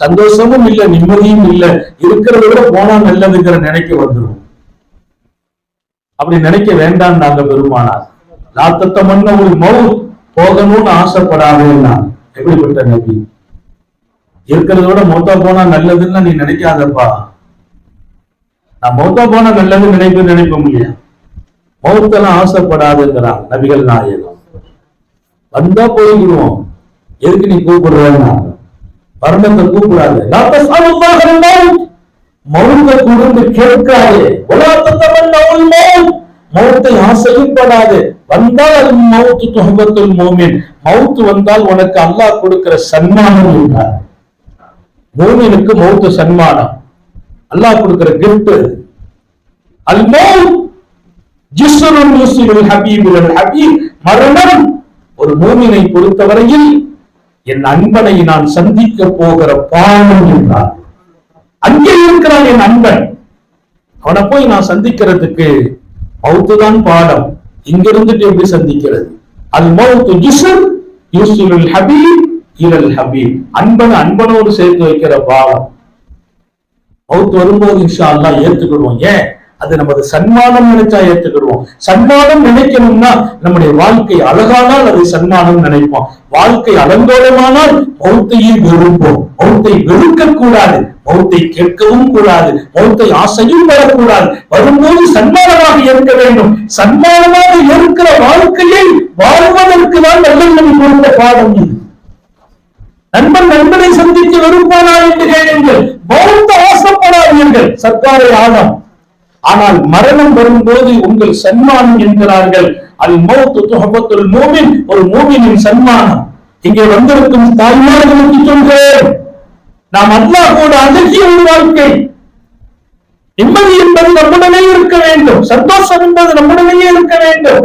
சந்தோஷமும் இல்ல நிம்மதியும் இல்லை. இருக்கிறத விட போனா நல்லதுங்கிற நினைக்க வந்துடும் அப்படி நினைக்க வேண்டாம் நாங்க பெருமானார். நாத்தத்தை மண்ண ஒரு மவுத் போகணும்னு ஆசைப்படாதேன்னா எப்படிப்பட்ட நபி இருக்கிறத விட மௌத்தா போனா நல்லதுன்னு நீ நினைக்காதப்பா. நான் மௌத்தா போனா நல்லது நினைப்பு நினைப்போம் முடியும் மௌத்தெல்லாம் ஆசைப்படாதுங்கிறான் நபிகள் நாயகம். வந்தா போயிடுவோம் எதுக்கு நீ கூப்பிடுறேன்னா? மரணத்தை கூப்பிடாது. மௌத்த கூர்ந்து கேட்காதே. உலகத்தவன் மௌத்தை ஆசைப்படாது. வந்தால் அது மௌத்து துஹபத்துல் மோமின். மௌத்து வந்தால் உனக்கு அல்லாஹ் கொடுக்கிற சன்மானம் என்றார் மோமினுக்கு மௌத்து சன்மானம். அல்லாஹ் கொடுக்கிற கிஃப்ட் அல் மௌத். ஜிஸ்ருன் யுஸ்ருல் ஹபீபுல். ஹபீப் மரணம். ஒரு மோமினை பொறுத்தவரையில் என் அன்பனை நான் சந்திக்க போகிற பாவம் என்றார். அங்கே இருக்கிறான் என் அன்பன். அவனை போய் நான் சந்திக்கிறதுக்கு மவுத்துதான் பாடம். இங்க இருந்துட்டு எப்படி சந்திக்கிறது? அது மவுத்து ஜிஸ்ர் யூசுல் ஹபீப் இலல் ஹபீப். அன்பன் அன்பனோடு சேர்த்து வைக்கிற பாவம் மவுத்து வரும்போது இன்ஷா அல்லா ஏத்துக்கொள்வோம். ஏன்? அது நமது சன்மானம் நினைச்சா ஏத்துக்கிடுவோம் சன்மானம் நினைக்கணும்னா நம்முடைய வாழ்க்கை அழகானால் அதை சன்மானம் நினைப்போம். வாழ்க்கை அலங்கோலமானால் மௌத்தையை வெறுப்போம். மௌத்தை வெறுக்க கூடாது மௌத்தை கேட்கவும் கூடாது. மௌத்தை ஆசையும் வரக்கூடாது வரும்போது சன்மானமாக இருக்க வேண்டும். சன்மானமாக இருக்கிற வாழ்க்கையை வாழ்வதற்கு தான் நல்ல கொடுத்த பாடம் இது. நண்பன் நண்பனை சந்தித்து வெறுப்பானா என்று கேளுங்கள். மௌத்த ஆசைப்படாதீர்கள். சர்க்காரை ஆழம் ஆனால் மரணம் வரும்போது உங்கள் சன்மானம் என்கிறார்கள். அது மௌத்து துகபத்துல் மூமின் ஒரு மூமினின் சன்மானம். இங்கே வந்திருக்கும் தாய்மார்களுக்கு சொல்கிறேன். நாம் அல்லா கூட அழகிய ஒரு வாழ்க்கை. நிம்மதி என்பது நம்முடனே இருக்க வேண்டும். சந்தோஷம் என்பது நம்முடனே இருக்க வேண்டும்.